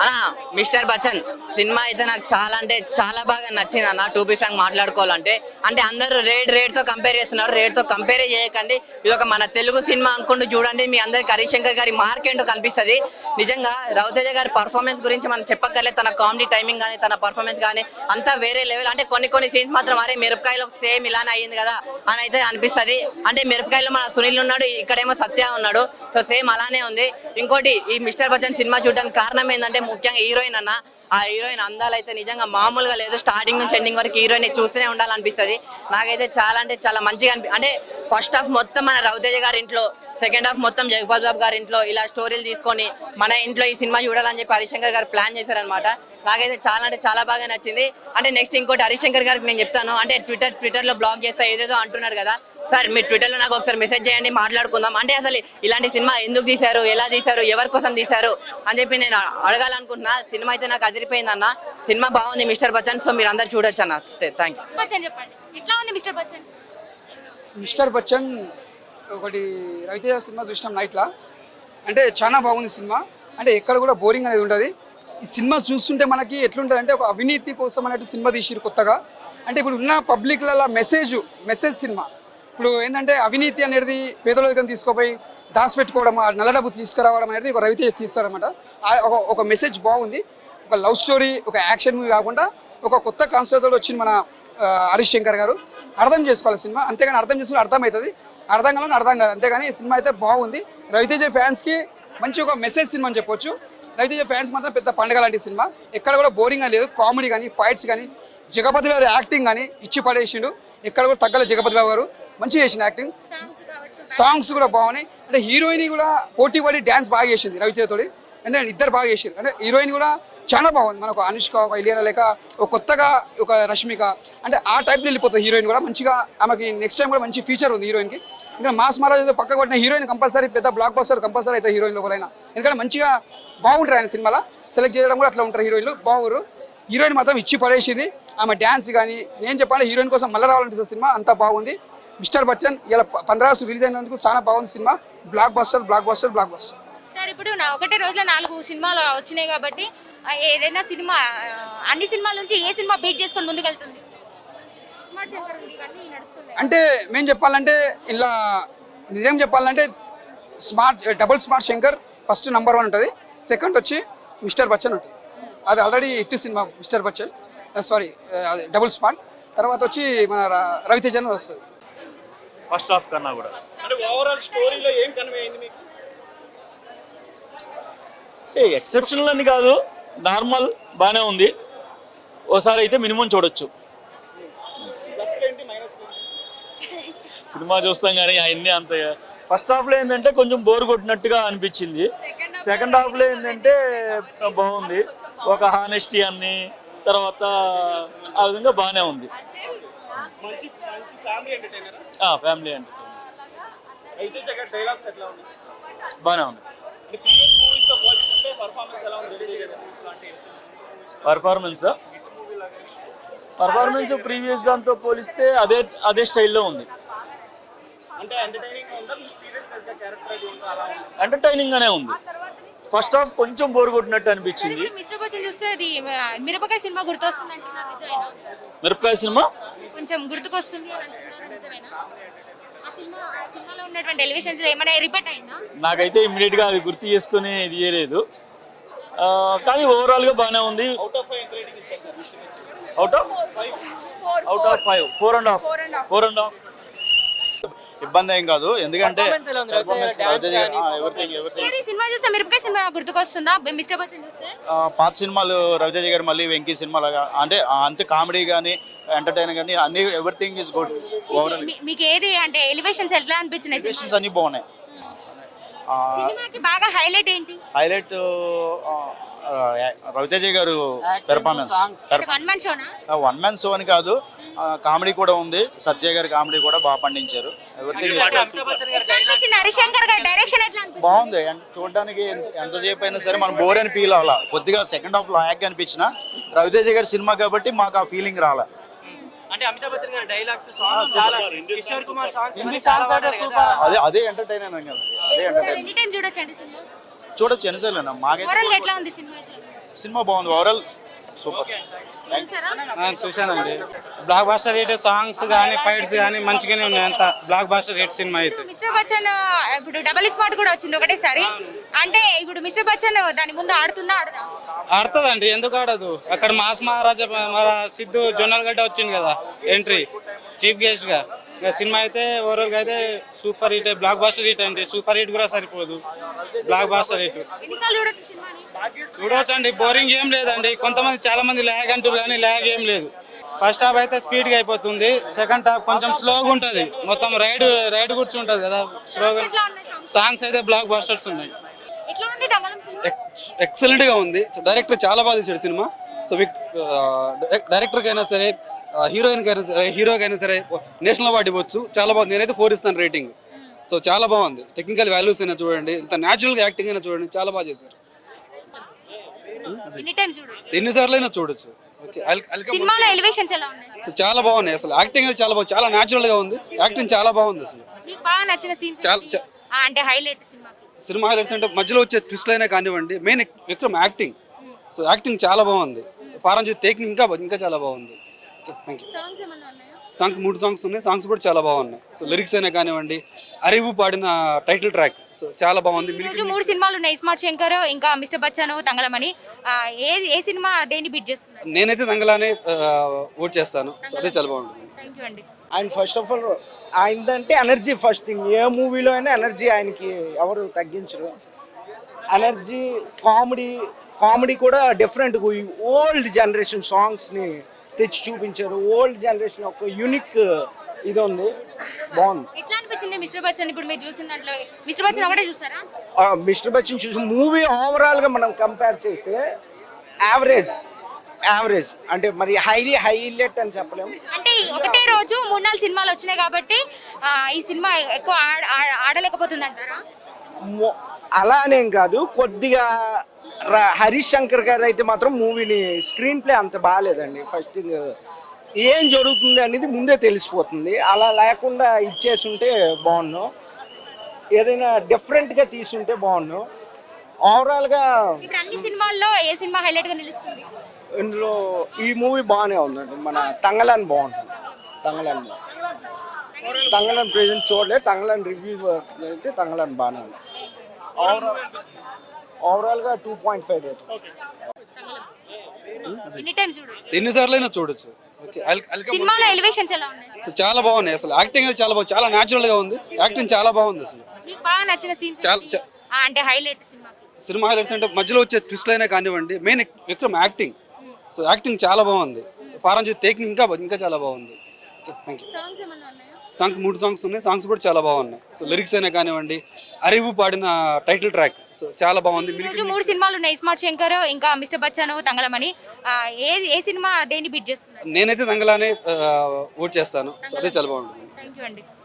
అన్న mister Bachchan cinema అయితే నాకు చాలా అంటే చాలా బాగా నచ్చింది అన్న టూ బీ ఫ్రాంక్ మాట్లాడుకోవాలంటే. అంటే అందరూ రేట్ రేట్తో కంపేర్ చేస్తున్నారు రేట్తో కంపేర్ చేయకండి. ఇది ఒక మన తెలుగు సినిమా అనుకుంటూ చూడండి మీ అందరికి హరిశంకర్ గారి మార్క్ ఏంటో కనిపిస్తుంది. నిజంగా రవితేజ గారి పర్ఫార్మెన్స్ గురించి మనం చెప్పక్కర్లేదు తన కామెడీ టైమింగ్ కానీ తన పర్ఫార్మెన్స్ కానీ అంతా వేరే లెవెల్ అంటే కొన్ని కొన్ని సీన్స్ మాత్రం అరే మిరపకాయలు సేమ్ ఇలానే అయ్యింది కదా అని అయితే అనిపిస్తుంది. అంటే మిరపకాయలో మన సునీల్ ఉన్నాడు ఇక్కడేమో సత్య ఉన్నాడు. సో సేమ్ అలానే ఉంది. ఇంకోటి ఈ మిస్టర్ బచ్చన్ సినిమా చూడడానికి కారణం ఏంటంటే అంటే ముఖ్యంగా హీరోయిన్ అన్న ఆ హీరోయిన్ అందాలు అయితే నిజంగా మామూలుగా లేదు. స్టార్టింగ్ నుంచి ఎండింగ్ వరకు హీరోయిన్ చూస్తూనే ఉండాలనిపిస్తుంది. నాకైతే చాలా అంటే చాలా మంచిగా అనిపి అంటే ఫస్ట్ హాఫ్ మొత్తం మన రవితేజ గారి ఇంట్లో సెకండ్ హాఫ్ మొత్తం జగపతి బాబు గారి ఇంట్లో ఇలా స్టోరీలు తీసుకొని మన ఇంట్లో ఈ సినిమా చూడాలని చెప్పి హరిశంకర్ గారు ప్లాన్ చేశారనమాట నాకైతే చాలా అంటే చాలా బాగా నచ్చింది. అంటే నెక్స్ట్ ఇంకోటి హరిశంకర్ గారికి నేను చెప్తాను. అంటే ట్విట్టర్ ట్విట్టర్లో బ్లాగ్ చేస్తా ఏదేదో అంటున్నారు కదా. సార్ మీరు ట్విట్టర్లో నాకు ఒకసారి మెసేజ్ చేయండి మాట్లాడుకుందాం. అంటే అసలు ఇలాంటి సినిమా ఎందుకు తీశారు ఎలా తీశారు ఎవరి కోసం తీశారు అని చెప్పి నేను అడగాలనుకుంటున్నా. సినిమా అయితే నాకు అదిరిపోయింది అన్న. సినిమా బాగుంది మిస్టర్ బచ్చన్ సో మీరు అందరు చూడొచ్చు అన్న. థ్యాంక్ యూ చెప్పండి. ఎట్లా ఉంది మిస్టర్ బచ్చన్? మిస్టర్ బచ్చన్ ఒకటి రవితేజ సినిమా చూసినాం నైట్లా. అంటే చాలా బాగుంది సినిమా. అంటే ఎక్కడ కూడా బోరింగ్ అనేది ఉండదు. ఈ సినిమా చూస్తుంటే మనకి ఎట్లుంటుంది అంటే ఒక అవినీతి కోసం అన్నట్టు సినిమా తీసిరు కొత్తగా. అంటే ఇప్పుడు ఉన్న పబ్లిక్లలో మెసేజ్ మెసేజ్ సినిమా. ఇప్పుడు ఏంటంటే అవినీతి అనేది పేదల దగ్గర తీసుకుపోయి దాచిపెట్టుకోవడం ఆ నల్ల డబ్బు తీసుకురావడం అనేది ఒక రవితేజ తీస్తారనమాట ఒక ఒక మెసేజ్ బాగుంది. ఒక లవ్ స్టోరీ ఒక యాక్షన్ మూవీ కాకుండా ఒక కొత్త కాన్సెప్ట్ వచ్చింది మన హరీష్ శంకర్ గారు. అర్థం చేసుకోవాలి సినిమా. అంతేగాని అర్థం చేసుకుని అర్థమవుతుంది. అర్థం కాలం అర్థం కాదు. అంతేగాని ఈ సినిమా అయితే బాగుంది. రవితేజ ఫ్యాన్స్కి మంచి ఒక మెసేజ్ సినిమా అని చెప్పొచ్చు. రవితేజ ఫ్యాన్స్ మాత్రం పెద్ద పండగ లాంటి సినిమా. ఎక్కడ కూడా బోరింగ్ లేదు. కామెడీ కానీ ఫైట్స్ కానీ జగపతి గారి యాక్టింగ్ కానీ ఇచ్చి పడేసిండు. ఎక్కడ కూడా తగ్గల జగపతి బాబు గారు. మంచిగా చేసిన యాక్టింగ్ సాంగ్స్ కూడా బాగున్నాయి. అంటే హీరోయిన్ కూడా పోటీ పడి డ్యాన్స్ బాగా చేసింది రవితేజతోటి అంటే ఇద్దరు బాగా చేసారు అంటే హీరోయిన్ కూడా చాలా బాగుంది. మనకు అనుష్క ఒక ఇలియనా లేక ఒక కొత్తగా ఒక రష్మిక. అంటే ఆ టైప్లో వెళ్ళిపోతుంది హీరోయిన్ కూడా. మంచిగా ఆమెకి నెక్స్ట్ టైం కూడా మంచి ఫీచర్ ఉంది హీరోయిన్కి. ఇంకా మాస్ మహారాజ్ ఏదో పక్క కొట్టిన హీరోయిన్ కంపల్సరీ పెద్ద బ్లాక్ బస్టర్ కంపల్సరీ అయితే హీరోయిన్ లోపలైనా. ఎందుకంటే మంచిగా బాగుంటారు ఆయన సినిమాలో. సెలెక్ట్ చేయడం కూడా అట్లా ఉంటారు హీరోయిన్లు. బాగురు హీరోయిన్ మాత్రం ఇచ్చి పడేసింది. ఆమె డ్యాన్స్ కానీ నేను చెప్పాలి హీరోయిన్ కోసం మళ్ళీ రావాలనిపిస్తుంది సినిమా. అంతా బాగుంది. మిస్టర్ బచ్చన్ ఇలా పంద్రాసు రిలీజ్ అయినందుకు చాలా బాగుంది సినిమా. Blockbuster blockbuster blockbuster ఇప్పుడు నా ఒకటే రోజులో నాలుగు సినిమాలు వచ్చినాయి కాబట్టి ఏదైనా సినిమా అన్ని సినిమాల నుంచి ఏ సినిమా బీట్ చేసుకొని ముందుకెళ్తుంది? స్మార్ట్ శంకర్ ఉంది ఇవన్నీ నడుస్తున్నాయి. అంటే మేము చెప్పాలంటే ఇలా నిజం చెప్పాలంటే smart double smart Shankar first number one ఉంటుంది. సెకండ్ వచ్చి మిస్టర్ బచ్చన్ ఉంటుంది. అది already hit cinema mister Bachchan. Sorry double smart. తర్వాత వచ్చి మన రవితేజన్ వస్తుంది. ఫస్ట్ హాఫ్ కన్నా కూడా. అంటే ఓవరాల్ స్టోరీలో ఏం కన్వే అయింది మీకు? ఏ ఎక్సెప్షనల్ అని కాదు. నార్మల్ బాగానే ఉంది. ఓసారి అయితే మినిమం చూడొచ్చు. సినిమా చూస్తాం కానీ అవన్నీ అంత ఫస్ట్ హాఫ్లో ఏంటంటే కొంచెం బోర్ కొట్టినట్టుగా అనిపించింది. సెకండ్ హాఫ్లో ఏంటంటే బాగుంది. ఒక హానెస్టీ అన్ని తర్వాత ఆ విధంగా బాగానే ఉంది. ఫ్యామిలీ ఎంటర్టైనర్ బాగానే ఉంది పర్ఫార్మెన్స్ పర్ఫార్మెన్స్ పర్ఫార్మెన్స్ ప్రీవియస్ దాంతో పోలిస్తే అదే అదే స్టైల్లో ఉంది. అంటే ఎంటర్టైనింగ్ ఉందా? సీరియస్నెస్గా క్యారెక్టర్ ఉందా? అలా ఉంది? ఎంటర్టైనింగ్ గానే ఉంది. ఫస్ట్ హాఫ్ కొంచెం బోర్ కొట్టినట్టు అనిపించింది. మిరపకాయ సినిమా గుర్తొస్తుంది మిరపకాయ సినిమా? కొంచెం గుర్తుకొస్తుంది సినిమా ఆ సినిమాలో ఉన్నటువంటి ఎలివేషన్స్ ఏమైనా రిపీట్ అయిందా? నాకైతే ఇమ్మీడియట్గా అది గుర్తు చేసుకుని ఇది చేయలేదు. ఆ, కానీ ఓవరాల్గా బాగానే ఉంది. Out of out five four and half four and half ఇబ్బంది ఏం కాదు. ఎందుకంటే ఎవ్రీథింగ్ ఎవ్రీథింగ్ సార్ ఈ సినిమా చూస్తే మిరపకాయ సినిమా గుర్తుకొస్తుందా? మిస్టర్ బచ్చన్ చూస్తే? పాత సినిమాలు రవితేజ గారు మళ్ళీ వెంకీ సినిమాలుగా అంటే అంతే కామెడీ కానీ ఎంటర్టైన్ కానీ అన్ని ఎవ్రీథింగ్ ఈజ్ గుడ్ మీకు ఏది అంటే ఎలివేషన్స్ ఎట్లా అనిపించినాయి ఎలివేషన్స్ అన్ని బాగున్నాయి. సినిమాకి బాగా హైలైట్ ఏంటి? హైలైట్ రవితేజ గారు performance one Mann షోనా one man show అని కాదు. కామెడీ కూడా ఉంది. సత్య గారి కామెడీ కూడా బాగా పండించారు. బాగుంది. చూడడానికి ఎంత- ఎంతసేపు అయినా సరే మనం బోర్ అని ఫీల్ అవ్వాల? కొద్దిగా సెకండ్ హాఫ్లో హ్యాక్ అనిపించిన రవితేజ గారి సినిమా కాబట్టి మాకు ఆ ఫీలింగ్ రాలే. అంటే అమితాబ్ బచ్చన్ గారి డైలాగ్స్ సాంగ్స్ చాలా కిషోర్ కుమార్ సాంగ్స్ హిందీ సాంగ్స్ అయితే సూపర్ అదే అదే ఎంటర్టైన్ కదా. అదే ఎంటర్టైన్ ఎనీ టైం చూడొచ్చండి సినిమా? చూడొచ్చు ఎన్నిసార్లు మాకైతే ఓవరాల్ ఎట్లా ఉంది సినిమా? ఎట్లా ఉంది? సినిమా బాగుంది. ఓవరాల్ సూపర్ చూశానండి. బ్లాక్ బాస్టర్ హిట్ సాంగ్స్ కానీ ఫైట్స్ కానీ మంచిగానే ఉన్నాయి. అంత బ్లాక్ బాస్టర్ హిట్ సినిమా అయితే. మిస్టర్ బచ్చన్ ఇప్పుడు డబల్ స్మార్ట్ కూడా వచ్చింది ఒకటేసారి. అంటే ఇప్పుడు మిస్టర్ బచ్చన్ దాని ముందు ఆడుతుందా ఆడదా? ఆడుతుందండి. ఎందుకు ఆడదు? అక్కడ మాస్ మహారాజా మన సిద్ధు జొన్నల్ గడ్డ వచ్చింది కదా ఎంట్రీ చీఫ్ గెస్ట్గా. ఇక సినిమా అయితే ఓవరాల్గా అయితే super hit blockbuster hit అండి సూపర్ హిట్ కూడా సరిపోదు. బ్లాక్ బాస్టర్ హిట్ చూడవచ్చు అండి బోరింగ్ ఏం లేదండి. కొంతమంది చాలా మంది ల్యాగ్ అంటారు కానీ ల్యాగ్ ఏం లేదు. ఫస్ట్ హాఫ్ అయితే స్పీడ్గా అయిపోతుంది. సెకండ్ హాఫ్ కొంచెం స్లోగా ఉంటుంది. మొత్తం రైడ్ రైడ్ కూర్చుంటది కదా స్లోగా? సాంగ్స్ అయితే బ్లాక్ బాస్టర్స్ ఉన్నాయి. ఎట్లా ఉంది దంగలం సినిమా? ఎక్సలెంట్గా ఉంది. సో డైరెక్టర్ చాలా బాగా తీశాడు సినిమా. సో డైరెక్టర్ కైనా సరే హీరోయిన్ కైనా సరే హీరోకి అయినా సరే నేషనల్ అవార్డు ఇవ్వచ్చు. చాలా బాగుంది. నేనైతే ఫోర్ ఇస్తాను రేటింగ్ సో చాలా బాగుంది. టెక్నికల్ వాల్యూస్ అయినా చూడండి ఇంత న్యాచురల్గా యాక్టింగ్ అయినా చూడండి చాలా బాగా చేశారు. ఎన్నిసార్లు అయినా చూడొచ్చు? చాలా బాగున్నాయి. అసలు యాక్టింగ్ అయితే చాలా బాగుంది. చాలా న్యాచురల్గా ఉంది. యాక్టింగ్ చాలా బాగుంది అసలు. అంటే హైలైట్ సినిమా హైలైట్స్ అంటే మధ్యలో వచ్చే ట్విస్ట్లు అయినా కానివ్వండి main Vikram acting so acting చాలా బాగుంది. పారంజిత్ టేకింగ్ ఇంకా ఇంకా చాలా బాగుంది. థ్యాంక్ యూ సాంగ్స్ ఏమన్నా ఉన్నాయా? సాంగ్స్ మూడు సాంగ్స్ ఉన్నాయి. సాంగ్స్ కూడా చాలా బాగున్నాయి. సో లిరిక్స్ అయినా కానివ్వండి అరివు పాడిన టైటిల్ ట్రాక్ సో చాలా బాగుంది. మూడు సినిమాలు ఉన్నాయి. స్మార్ట్ శంకర్ ఇంకా మిస్టర్ బచ్చన్ తంగలమని ఏ ఏ సినిమా దేన్ని బీట్ చేస్తున్నారు నేనైతే దంగలానే ఓట్ చేస్తాను. సో అదే చాలా బాగుంటుంది. థ్యాంక్ యూ అండి. ఆయన ఫస్ట్ ఆఫ్ ఆల్ ఆయనదంటే ఎనర్జీ ఫస్ట్ థింగ్ ఏ మూవీలో అయినా ఎనర్జీ ఆయనకి ఎవరు తగ్గించరు. ఎనర్జీ కామెడీ కామెడీ కూడా డిఫరెంట్ ఓల్డ్ జనరేషన్ సాంగ్స్ని తెచ్చి చూపించారు. ఓల్డ్ జనరేషన్ ఒక యూనిక్ ఇది ఉంది. బాగుంది. ఎట్లా అనిపించింది మిస్టర్ బచ్చన్? ఇప్పుడు మీరు చూసిన దాంట్లో మిస్టర్ బచ్చన్ ఒకటే చూసారా? మిస్టర్ బచ్చన్ చూసి మూవీ ఓవరాల్గా మనం కంపేర్ చేస్తే యావరేజ్ యావరేజ్ అంటే మరి హైలీ హైలైట్ అని చెప్పలేము. అంటే ఒకటే రోజు మూడు నాలుగు సినిమాలు వచ్చినాయి కాబట్టి ఈ సినిమా ఎక్కువ ఆడ- ఆడ- ఆడలేకపోతుంది అంటారా అలా అనేం కాదు. కొద్దిగా హరీష్ శంకర్ గారు అయితే మాత్రం మూవీని స్క్రీన్ ప్లే అంత బాగాలేదండి. ఫస్ట్ థింగ్ ఏం జరుగుతుంది అనేది ముందే తెలిసిపోతుంది. అలా లేకుండా ఇచ్చేసుంటే బాగున్ను ఏదైనా డిఫరెంట్గా తీసుంటే బాగున్ను ఓవరాల్గా ఇప్పుడు అన్ని సినిమాల్లో ఏ సినిమా హైలైట్గా నిలుస్తుంది? ఇందులో ఈ మూవీ బాగానే ఉందండి. మన తంగలాన్ బాగుంటుంది. తంగలాన్ తంగలాన్ ప్రెజెంట్ చూడలేదు. తంగలాన్ రివ్యూ అయితే తంగలాన్ బాగానే ఉంది. ఓవరాల్ ఓవరాల్గా టూ పాయింట్ ఫైవ్ రేట్ ఎన్ని టైమ్స్ చూడొచ్చు? ఎన్నిసార్లు అయినా చూడొచ్చు ఓకే సినిమాలో ఎలివేషన్స్ ఎలా ఉన్నాయి? సో చాలా బాగున్నాయి. అసలు యాక్టింగ్ అయితే చాలా బాగుంది. చాలా న్యాచురల్గా ఉంది. యాక్టింగ్ చాలా బాగుంది అసలు. మీకు బాగా నచ్చిన సీన్స్ చాలా- చా- అంటే హైలైట్ సినిమాకి. సినిమా హైలైట్స్ అంటే మధ్యలో వచ్చే ట్విస్ట్లు అయినా కానివ్వండి. Main Vikram acting so acting చాలా బాగుంది. సో పారంజిత్ టేకింగ్ ఇంకా ఇంకా చాలా బాగుంది. ఓకే థ్యాంక్ యూ సాంగ్స్ ఏమన్నా ఉన్నాయా? సాంగ్స్ మూడు సాంగ్స్ ఉన్నాయి. సాంగ్స్ కూడా చాలా బాగున్నాయి. సో లిరిక్స్ అయినా కానివ్వండి అరివు పాడిన టైటిల్ ట్రాక్ సో చాలా బాగుంది. మూడు సినిమాలు ఉన్నాయి. స్మార్ట్ శంకర్ ఇంకా మిస్టర్ బచ్చన్ తంగలమని ఏ ఏ సినిమా దేన్ని బీట్ చేస్తున్నారు నేనైతే దంగలానే ఓట్ చేస్తాను. సో అదే చాలా బాగుంటుంది. థ్యాంక్ యూ అండి.